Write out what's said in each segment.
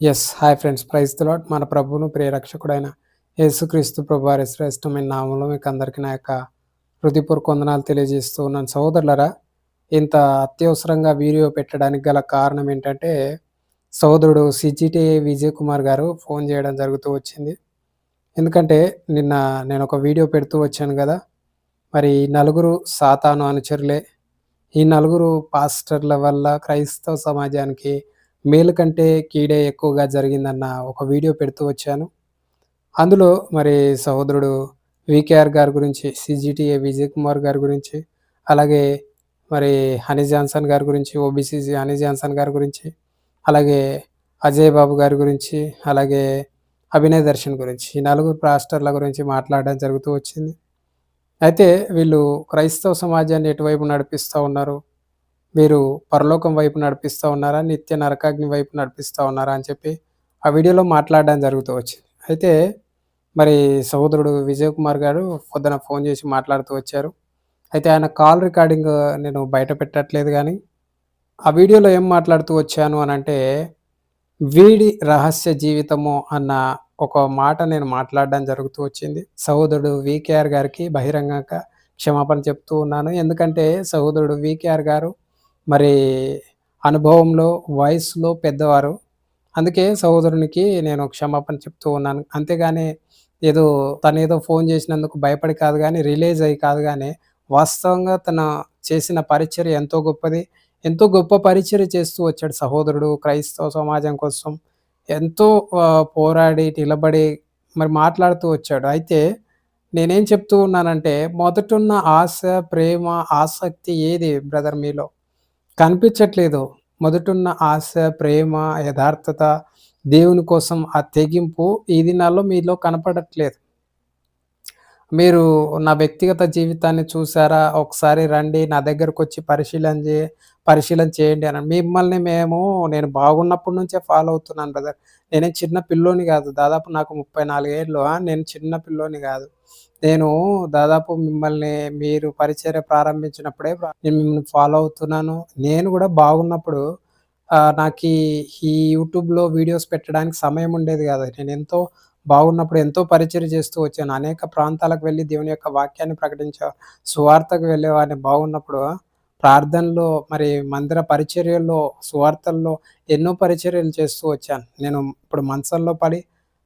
Yes hi friends praise lord మన ప్రభువును ప్రియరక్షకుడైన యేసుక్రీస్తు ప్రభు వారి శ్రేష్టమైన నామంలో మీకు అందరికీ నా యొక్క హృదయపూర్వక వందనాలు తెలియజేస్తూ ఉన్నాను. సోదరులరా ఇంత అత్యవసరంగా వీడియో పెట్టడానికి గల కారణం ఏంటంటే సోదరుడు సిజిటిఏ విజయ్ కుమార్ గారు ఫోన్ చేయడం జరుగుతూ వచ్చింది. ఎందుకంటే నిన్న నేను ఒక వీడియో పెడుతూ వచ్చాను కదా మరి నలుగురు సాతాను అనుచరులే ఈ నలుగురు పాస్టర్ల వల్ల క్రైస్తవ సమాజానికి మేలు కంటే కీడే ఎక్కువగా జరిగిందన్న ఒక వీడియో పెడుతూ వచ్చాను. అందులో మరి సహోదరుడు వికేఆర్ గారి గురించి సిజిటిఏ విజయ్ కుమార్ గారి గురించి అలాగే మరి హనీ జాన్సన్ గారి గురించి ఓబీసీ హనీ జాన్సన్ గారి గురించి అలాగే అజయ్ బాబు గారి గురించి అలాగే అభినయ్ దర్శన్ గురించి ఈ నలుగురు పాస్టర్ల గురించి మాట్లాడడం జరుగుతూ వచ్చింది. అయితే వీళ్ళు క్రైస్తవ సమాజాన్ని ఎటువైపు నడిపిస్తూ ఉన్నారు? మీరు పరలోకం వైపు నడిపిస్తూ ఉన్నారా నిత్య నరకాగ్ని వైపు నడిపిస్తూ ఉన్నారా అని చెప్పి ఆ వీడియోలో మాట్లాడడం జరుగుతూ వచ్చింది. అయితే మరి సహోదరుడు విజయ్ కుమార్ గారు పొద్దున ఫోన్ చేసి మాట్లాడుతూ వచ్చారు. అయితే ఆయన కాల్ రికార్డింగ్ నేను బయట పెట్టట్లేదు కానీ ఆ వీడియోలో ఏం మాట్లాడుతూ వచ్చాను అని అంటే వీడి రహస్య జీవితము అన్న ఒక మాట నేను మాట్లాడడం జరుగుతూ వచ్చింది. సహోదరుడు వికేఆర్ గారికి బహిరంగంగా క్షమాపణ చెప్తూ ఉన్నాను. ఎందుకంటే సహోదరుడు వికేఆర్ గారు మరి అనుభవంలో వయసులో పెద్దవారు. అందుకే సహోదరునికి నేను క్షమాపణ చెప్తూ ఉన్నాను. అంతేగాని ఏదో తను ఏదో ఫోన్ చేసినందుకు భయపడి కాదు కానీ రిలీజ్ అయ్యి కాదు కానీ వాస్తవంగా తన చేసిన పరిచర్య ఎంతో గొప్పది. ఎంతో గొప్ప పరిచర్య చేస్తూ వచ్చాడు సహోదరుడు. క్రైస్తవ సమాజం కోసం ఎంతో పోరాడి నిలబడి మరి మాట్లాడుతూ వచ్చాడు. అయితే నేనేం చెప్తూ ఉన్నానంటే మొదటున్న ఆశ ప్రేమ ఆసక్తి ఏది బ్రదర్ మీలో? కనిపించట్లేదు. మొదటున్న ఆశ ప్రేమ యథార్థత దేవుని కోసం ఆ తెగింపు ఈ దినాల్లో మీలో కనపడట్లేదు. మీరు నా వ్యక్తిగత జీవితాన్ని చూసారా? ఒకసారి రండి నా దగ్గరకు వచ్చి పరిశీలన చే పరిశీలన చేయండి అని మిమ్మల్ని మేము నేను బాగున్నప్పటి నుంచే ఫాలో అవుతున్నాను బ్రదర్ నేనే చిన్న పిల్లోని కాదు. దాదాపు నాకు ముప్పై నాలుగేళ్ళు నేను చిన్న పిల్లోని కాదు. నేను దాదాపు మిమ్మల్ని మీరు పరిచర్య ప్రారంభించినప్పుడే నేను మిమ్మల్ని ఫాలో అవుతున్నాను. నేను కూడా బాగున్నప్పుడు నాకు ఈ యూట్యూబ్లో వీడియోస్ పెట్టడానికి సమయం ఉండేది కాదు. నేను ఎంతో బాగున్నప్పుడు ఎంతో పరిచయం చేస్తూ వచ్చాను. అనేక ప్రాంతాలకు వెళ్ళి దేవుని యొక్క వాక్యాన్ని ప్రకటించే సువార్తకు వెళ్ళేవాడిని బాగున్నప్పుడు ప్రార్థనలో మరి మందిర పరిచర్యల్లో సువార్తల్లో ఎన్నో పరిచర్యలు చేస్తూ వచ్చాను. నేను ఇప్పుడు మంచంలో పడి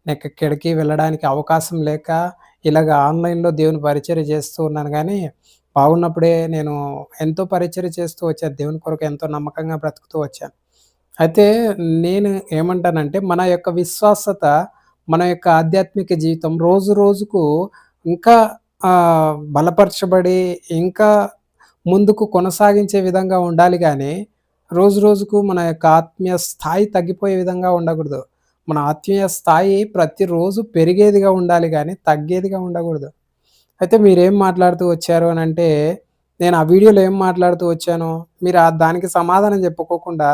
నాకు ఎక్కడికి వెళ్ళడానికి అవకాశం లేక ఇలాగ ఆన్లైన్లో దేవుని పరిచర్య చేస్తూ ఉన్నాను. కానీ బాగున్నప్పుడే నేను ఎంతో పరిచర్య చేస్తూ వచ్చాను. దేవుని కొరకు ఎంతో నమ్మకంగా బ్రతుకుతూ వచ్చాను. అయితే నేను ఏమంటానంటే మన యొక్క విశ్వాసత మన యొక్క ఆధ్యాత్మిక జీవితం రోజు రోజుకు ఇంకా బలపరచబడి ఇంకా ముందుకు కొనసాగించే విధంగా ఉండాలి కానీ రోజు రోజుకు మన యొక్క ఆత్మీయ స్థాయి తగ్గిపోయే విధంగా ఉండకూడదు. మన ఆత్మీయ స్థాయి ప్రతిరోజు పెరిగేదిగా ఉండాలి కానీ తగ్గేదిగా ఉండకూడదు. అయితే మీరేం మాట్లాడుతూ వచ్చారు అని అంటే నేను ఆ వీడియోలో ఏం మాట్లాడుతూ వచ్చాను మీరు దానికి సమాధానం చెప్పుకోకుండా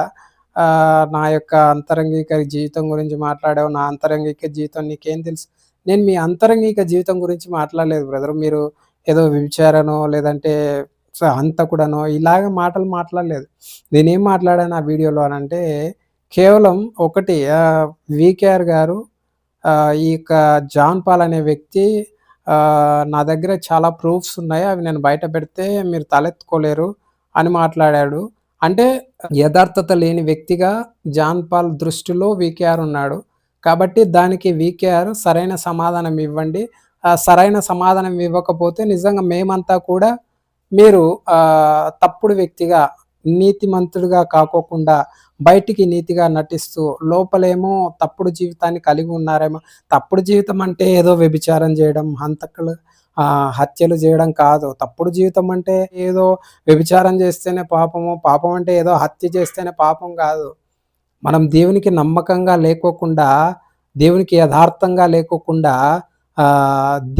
నా యొక్క అంతరంగిక జీవితం గురించి మాట్లాడావు నా అంతరంగిక జీవితం నీకేం తెలుసు? నేను మీ అంతరంగిక జీవితం గురించి మాట్లాడలేదు బ్రదర్. మీరు ఏదో విచారనో లేదంటే అంత కూడానో ఇలాగ మాటలు మాట్లాడలేదు. నేనేం మాట్లాడాను ఆ వీడియోలో అని అంటే కేవలం ఒకటి వికేఆర్ గారు ఈ యొక్క జాన్ పాల్ అనే వ్యక్తి నా దగ్గర చాలా ప్రూఫ్స్ ఉన్నాయి అవి నేను బయట పెడితే మీరు తలెత్తుకోలేరు అని మాట్లాడాడు. అంటే యథార్థత లేని వ్యక్తిగా జాన్ పాల్ దృష్టిలో వికేఆర్ ఉన్నాడు. కాబట్టి దానికి వికేఆర్ సరైన సమాధానం ఇవ్వండి. సరైన సమాధానం ఇవ్వకపోతే నిజంగా మేమంతా కూడా మీరు తప్పుడు వ్యక్తిగా నీతిమంతుడుగా కాకోకుండా బయటికి నీతిగా నటిస్తూ లోపలేమో తప్పుడు జీవితాన్ని కలిగి ఉన్నారేమో. తప్పుడు జీవితం అంటే ఏదో వ్యభిచారం చేయడం హంతకులు హత్యలు చేయడం కాదు. తప్పుడు జీవితం అంటే ఏదో వ్యభిచారం చేస్తేనే పాపము పాపం అంటే ఏదో హత్య చేస్తేనే పాపం కాదు. మనం దేవునికి నమ్మకంగా లేకోకుండా దేవునికి యథార్థంగా లేకోకుండా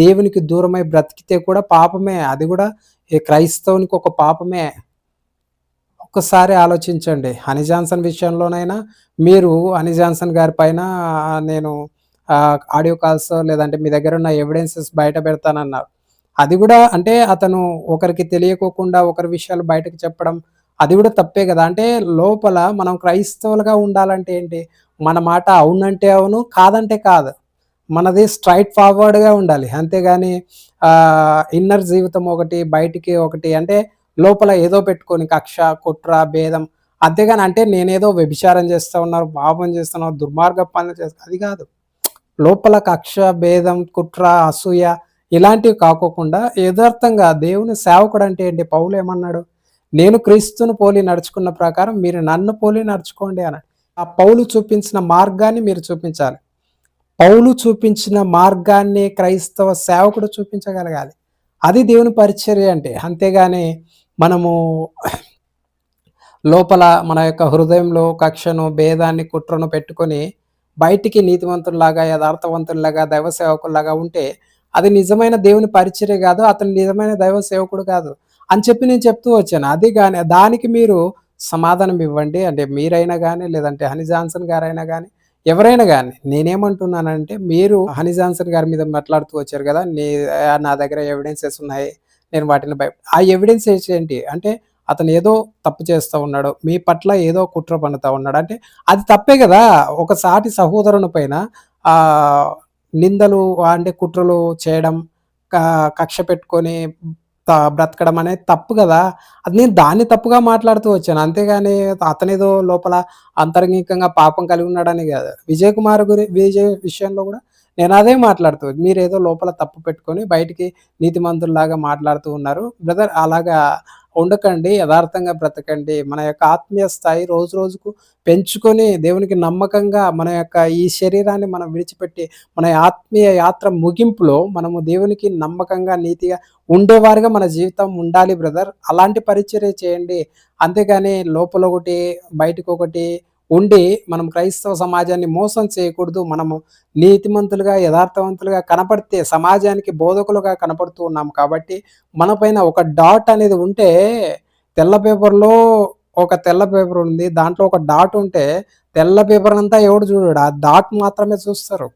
దేవునికి దూరమై బ్రతికితే కూడా పాపమే. అది కూడా ఈ క్రైస్తవునికి ఒక పాపమే. ఒక్కసారి ఆలోచించండి. హనీ జాన్సన్ విషయంలోనైనా మీరు హనీ జాన్సన్ గారి పైన నేను ఆడియో కాల్స్ లేదంటే మీ దగ్గర ఉన్న ఎవిడెన్సెస్ బయట పెడతానన్నారు. అది కూడా అంటే అతను ఒకరికి తెలియకోకుండా ఒకరి విషయాలు బయటకు చెప్పడం అది కూడా తప్పే కదా. అంటే లోపల మనం క్రైస్తవులుగా ఉండాలంటే ఏంటి? మన మాట అవునంటే అవును కాదంటే కాదు. మనది స్ట్రైట్ ఫార్వర్డ్గా ఉండాలి. అంతేగాని ఇన్నర్ జీవితం ఒకటి బయటికి ఒకటి అంటే లోపల ఏదో పెట్టుకొని కక్ష కుట్ర భేదం అంతేగాని అంటే నేనేదో వ్యభిచారం చేస్తూ ఉన్నారు పాపం చేస్తున్నారు దుర్మార్గ పనులు చేస్తా అది కాదు. లోపల కక్ష భేదం కుట్ర అసూయ ఇలాంటివి కాకోకుండా యథార్థంగా దేవుని సేవకుడు అంటే ఏంటి? పౌలు ఏమన్నాడు? నేను క్రీస్తును పోలి నడుచుకున్న ప్రకారం మీరు నన్ను పోలి నడుచుకోండి అన్నాడు. ఆ పౌలు చూపించిన మార్గాన్ని మీరు చూపించాలి. పౌలు చూపించిన మార్గాన్ని క్రైస్తవ సేవకుడు చూపించగలగాలి. అది దేవుని పరిచర్య అంటే. అంతేగాని మనము లోపల మన యొక్క హృదయంలో కక్షను భేదాన్ని కుట్రను పెట్టుకొని బయటికి నీతివంతుల్లాగా యథార్థవంతుల్లాగా దైవ సేవకుల్లాగా ఉంటే అది నిజమైన దేవుని పరిచర్య కాదు అతను నిజమైన దైవ సేవకుడు కాదు అని చెప్పి నేను చెప్తూ వచ్చాను. అది కానీ దానికి మీరు సమాధానం ఇవ్వండి. అంటే మీరైనా కానీ లేదంటే హని జాన్సన్ గారైనా కానీ ఎవరైనా కానీ నేనేమంటున్నానంటే మీరు హని జాన్సన్ గారి మీద మాట్లాడుతూ వచ్చారు కదా నీ నా దగ్గర ఎవిడెన్సెస్ ఉన్నాయి నేను వాటిని భయ ఆ ఎవిడెన్సెస్ ఏంటి? అంటే అతను ఏదో తప్పు చేస్తూ ఉన్నాడు మీ పట్ల ఏదో కుట్ర పన్నుతా ఉన్నాడు. అంటే అది తప్పే కదా ఒక సాటి సహోదరుని పైన నిందలు అంటే కుట్రలు చేయడం కక్ష పెట్టుకొని బ్రతకడం అనేది తప్పు కదా. అది నేను దాన్ని తప్పుగా మాట్లాడుతూ వచ్చాను. అంతేగాని అతనేదో లోపల అంతరంగికంగా పాపం కలిగి ఉన్నాడని కాదు. విజయ్ కుమార్ గురి విజయ్ విషయంలో కూడా నేను అదే మాట్లాడుతూ మీరు ఏదో లోపల తప్పు పెట్టుకొని బయటికి నీతిమంతుల్లాగా మాట్లాడుతూ ఉన్నారు. బ్రదర్ అలాగా ఉండకండి యథార్థంగా బ్రతకండి. మన యొక్క ఆత్మీయ స్థాయి రోజు రోజుకు పెంచుకొని దేవునికి నమ్మకంగా మన యొక్క ఈ శరీరాన్ని మనం విడిచిపెట్టి మన ఆత్మీయ యాత్ర ముగింపులో మనము దేవునికి నమ్మకంగా నీతిగా ఉండేవారుగా మన జీవితం ఉండాలి బ్రదర్. అలాంటి పరిచర్య చేయండి. అంతేగాని లోపల ఒకటి బయటకు ఒకటి ఉండి మనం క్రైస్తవ సమాజాన్ని మోసం చేయకూడదు. మనము నీతిమంతులుగా యథార్థవంతులుగా కనపడితే సమాజానికి బోధకులుగా కనపడుతూ ఉన్నాం కాబట్టి మన పైన ఒక డాట్ అనేది ఉంటే తెల్ల పేపర్లో ఒక తెల్ల పేపర్ ఉంది. దాంట్లో ఒక డాట్ ఉంటే తెల్ల పేపర్ అంతా ఎవడు చూడడు? ఆ డాట్ మాత్రమే చూస్తారు.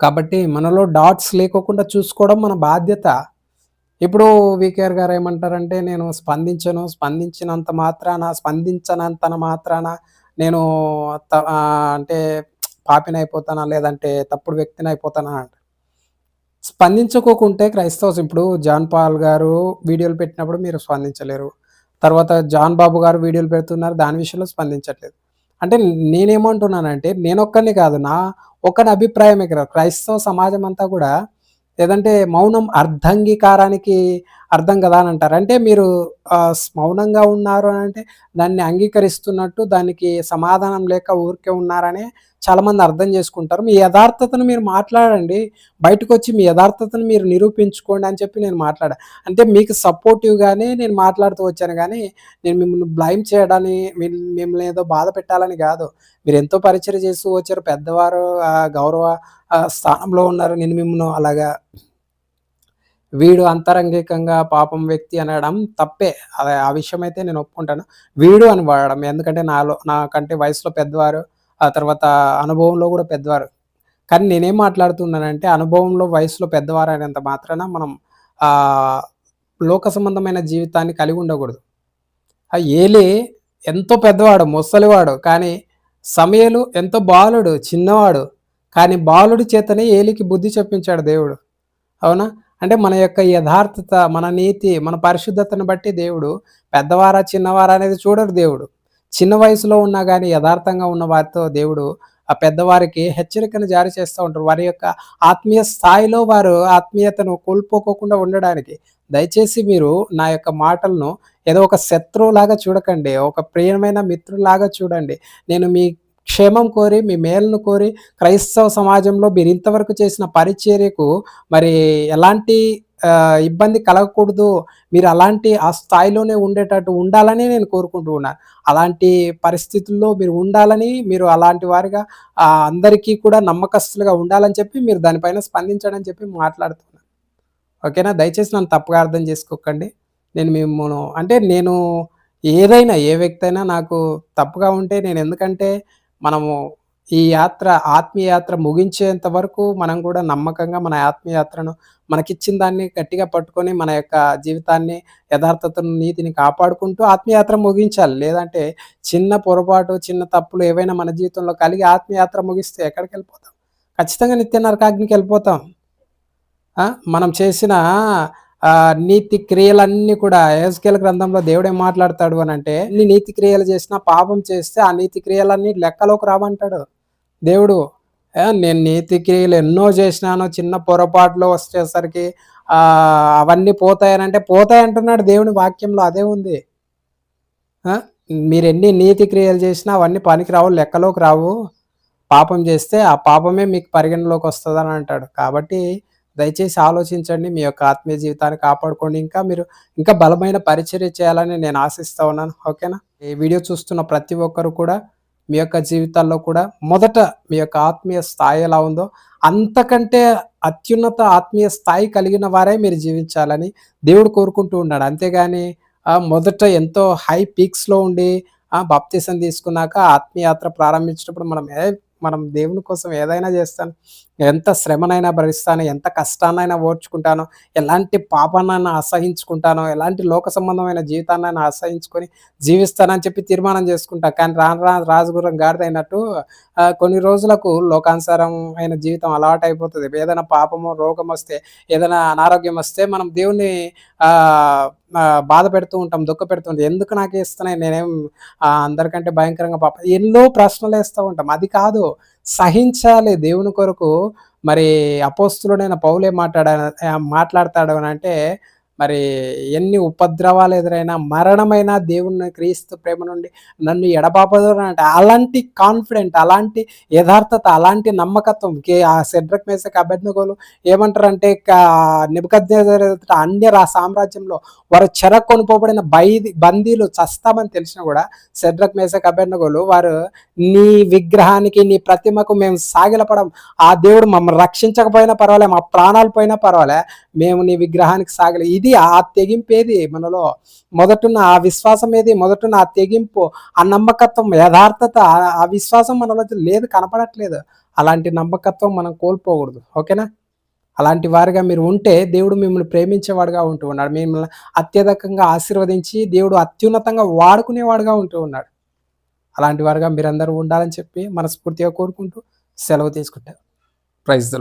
కాబట్టి మనలో డాట్స్ లేకోకుండా చూసుకోవడం మన బాధ్యత. ఇప్పుడు వికేఆర్ గారు ఏమంటారంటే నేను స్పందించను స్పందించినంత మాత్రాన స్పందించనంత మాత్రాన నేను అంటే పాపినైపోతానా లేదంటే తప్పుడు వ్యక్తిని అయిపోతానా అంటే. స్పందించుకోకుంటే క్రైస్తవస్ ఇప్పుడు జాన్ పాల్ గారు వీడియోలు పెట్టినప్పుడు మీరు స్పందించలేరు. తర్వాత జాన్ బాబు గారు వీడియోలు పెడుతున్నారు దాని విషయంలో స్పందించట్లేదు. అంటే నేనేమంటున్నానంటే నేనొక్కరిని కాదు నా ఒక్కని అభిప్రాయమే కదా. క్రైస్తవ సమాజం అంతా కూడా లేదంటే మౌనం అర్ధంగీకారానికి అర్థం కదా అని అంటారు. అంటే మీరు మౌనంగా ఉన్నారు అని అంటే దాన్ని అంగీకరిస్తున్నట్టు దానికి సమాధానం లేక ఊరికే ఉన్నారనే చాలామంది అర్థం చేసుకుంటారు. మీ యథార్థతను మీరు మాట్లాడండి. బయటకు వచ్చి మీ యథార్థతను మీరు నిరూపించుకోండి అని చెప్పి నేను మాట్లాడా. అంటే మీకు సపోర్టివ్గానే నేను మాట్లాడుతూ వచ్చాను కానీ నేను మిమ్మల్ని బ్లైమ్ చేయడాన్ని మిమ్మల్ని ఏదో బాధ పెట్టాలని కాదు. మీరు ఎంతో పరిచయం చేస్తూ వచ్చారు. పెద్దవారు గౌరవ స్థానంలో ఉన్నారు. నేను మిమ్మల్ని అలాగా వీడు అంతరంగికంగా పాపం వ్యక్తి అనడం తప్పే. అదే ఆ విషయం అయితే నేను ఒప్పుకుంటాను. వీడు అని వాడడం. ఎందుకంటే నాలో నాకంటే వయసులో పెద్దవారు ఆ తర్వాత అనుభవంలో కూడా పెద్దవారు. కానీ నేనేం మాట్లాడుతున్నానంటే అనుభవంలో వయసులో పెద్దవారు అనేంత మాత్రాన మనం లోక సంబంధమైన జీవితాన్ని కలిగి ఉండకూడదు. ఆ ఏలి ఎంతో పెద్దవాడు ముసలివాడు కానీ సమయలు ఎంతో బాలుడు చిన్నవాడు కానీ బాలుడి చేతనే ఏలికి బుద్ధి చెప్పించాడు దేవుడు. అవునా? అంటే మన యొక్క యథార్థత మన నీతి మన పరిశుద్ధతను బట్టి దేవుడు పెద్దవారా చిన్నవారా అనేది చూడరు దేవుడు. చిన్న వయసులో ఉన్నా కానీ యథార్థంగా ఉన్న వారితో దేవుడు ఆ పెద్దవారికి హెచ్చరికను జారీ చేస్తూ ఉంటారు. వారి యొక్క ఆత్మీయ స్థాయిలో వారు ఆత్మీయతను కోల్పోకోకుండా ఉండడానికి దయచేసి మీరు నా యొక్క మాటలను ఏదో ఒక శత్రువులాగా చూడకండి ఒక ప్రియమైన మిత్రులాగా చూడండి. నేను మీ క్షేమం కోరి మీ మేలును కోరి క్రైస్తవ సమాజంలో మీరు ఇంతవరకు చేసిన పరిచర్యకు మరి ఎలాంటి ఇబ్బంది కలగకూడదు. మీరు అలాంటి ఆ స్థాయిలోనే ఉండేటట్టు ఉండాలని నేను కోరుకుంటూ ఉన్నాను అలాంటి పరిస్థితుల్లో మీరు ఉండాలని మీరు అలాంటి వారిగా అందరికీ కూడా నమ్మకస్తులుగా ఉండాలని చెప్పి మీరు దానిపైన స్పందించడని చెప్పి మాట్లాడుతున్నాను ఓకేనా? దయచేసి నన్ను తప్పుగా అర్థం చేసుకోకండి. నేను మిమ్మల్ని అంటే నేను ఏదైనా ఏ వ్యక్తి అయినా నాకు తప్పుగా ఉంటే నేను ఎందుకంటే మనము ఈ యాత్ర ఆత్మీయాత్ర ముగించేంత వరకు మనం కూడా నమ్మకంగా మన ఆత్మీయాత్రను మనకిచ్చిన దాన్ని గట్టిగా పట్టుకొని మన యొక్క జీవితాన్ని యథార్థతను నీతిని కాపాడుకుంటూ ఆత్మీయాత్ర ముగించాలి. లేదంటే చిన్న పొరపాటు చిన్న తప్పులు ఏవైనా మన జీవితంలో కలిగి ఆత్మీయాత్ర ముగిస్తే ఎక్కడికి వెళ్ళిపోతాం? ఖచ్చితంగా నిత్య నరకాగ్నికి వెళ్ళిపోతాం మనం చేసిన నీతి క్రియలన్నీ కూడా ఏస్కేల గ్రంథంలో దేవుడు ఏం మాట్లాడతాడు అని అంటే నీ నీతి క్రియలు చేసినా పాపం చేస్తే ఆ నీతి క్రియలన్నీ లెక్కలోకి రావంటాడు. దేవుడు నేను నీతి క్రియలు ఎన్నో చేసినాను చిన్న పొరపాట్లు వచ్చేసరికి అవన్నీ పోతాయనంటే పోతాయి అంటున్నాడు దేవుని వాక్యంలో అదే ఉంది. మీరు ఎన్ని నీతి క్రియలు చేసినా అవన్నీ పనికి రావు లెక్కలోకి రావు. పాపం చేస్తే ఆ పాపమే మీకు పరిగణలోకి వస్తుందని అంటాడు. కాబట్టి దయచేసి ఆలోచించండి మీ యొక్క ఆత్మీయ జీవితాన్ని కాపాడుకోండి. ఇంకా మీరు ఇంకా బలమైన పరిచర్య చేయాలని నేను ఆశిస్తా ఉన్నాను. ఓకేనా? ఈ వీడియో చూస్తున్న ప్రతి ఒక్కరు కూడా మీ యొక్క జీవితాల్లో కూడా మొదట మీ యొక్క ఆత్మీయ స్థాయి ఎలా ఉందో అంతకంటే అత్యున్నత ఆత్మీయ స్థాయి కలిగిన వారే మీరు జీవించాలని దేవుడు కోరుకుంటూ ఉన్నాడు. అంతేగాని మొదట ఎంతో హై పీక్స్లో ఉండి బాప్తీసం తీసుకున్నాక ఆత్మీయాత్ర ప్రారంభించినప్పుడు మనం మనం దేవుని కోసం ఏదైనా చేస్తాను ఎంత శ్రమనైనా భరిస్తాను ఎంత కష్టాన్నైనా ఓర్చుకుంటాను ఎలాంటి పాపాన్నైనా అసహించుకుంటాను ఎలాంటి లోక సంబంధమైన జీవితాన్నైనా అసహించుకొని జీవిస్తానని చెప్పి తీర్మానం చేసుకుంటా. కానీ రాను రాను రాజగురం గాడిదైనట్టు కొన్ని రోజులకు లోకానుసారం అయిన జీవితం అలవాటు అయిపోతుంది ఏదైనా పాపము రోగం వస్తే ఏదైనా అనారోగ్యం వస్తే మనం దేవుణ్ణి ఆ, బాధ పెడుతూ ఉంటాం దుఃఖ పెడుతూ ఉంటాం. ఎందుకు నాకు ఇస్తున్నాయి? నేనేం అందరికంటే భయంకరంగా పాప. ఎన్నో ప్రశ్నలు వేస్తూ ఉంటాం. అది కాదు. సహించాలి దేవుని కొరకు. మరి అపోస్తులుడైన పౌలే మాట్లాడ మాట్లాడతాడు అని అంటే మరి ఎన్ని ఉపద్రవాలు ఎదురైనా మరణమైన దేవుని క్రీస్తు ప్రేమ నుండి నన్ను ఎడబాపదు అంటే అలాంటి కాన్ఫిడెంట్ అలాంటి యథార్థత అలాంటి నమ్మకత్వం కే ఆ సెడ్రక్ మేసక్ అభ్యర్థగోలు ఏమంటారంటే నిబద్ద అన్య రా సామ్రాజ్యంలో వారు చెర కొనుపోబడిన బైది బందీలు చస్తామని తెలిసినా కూడా సెడ్రక్ మేసక్ అభ్యర్థగోలు వారు నీ విగ్రహానికి నీ ప్రతిమకు మేము సాగిలపడం ఆ దేవుడు మమ్మల్ని రక్షించకపోయినా పర్వాలే మా ప్రాణాలు పోయినా పర్వాలే మేము నీ విగ్రహానికి సాగలే. ఇది ఆ తెగింపు ఏది మనలో మొదటున్న ఆ విశ్వాసం ఏది మొదటున్న ఆ తెగింపు ఆ నమ్మకత్వం యథార్థత ఆ- విశ్వాసం మనలో లేదు కనపడట్లేదు. అలాంటి నమ్మకత్వం మనం కోల్పోకూడదు. ఓకేనా? అలాంటి వారిగా మీరు ఉంటే దేవుడు మిమ్మల్ని ప్రేమించేవాడుగా ఉంటూ ఉన్నాడు. మిమ్మల్ని అత్యధికంగా ఆశీర్వదించి దేవుడు అత్యున్నతంగా వాడుకునేవాడుగా ఉంటూ ఉన్నాడు. అలాంటి వారుగా మీరందరూ ఉండాలని చెప్పి మనస్ఫూర్తిగా కోరుకుంటూ సెలవు తీసుకుంటారు ప్రైజ్ ద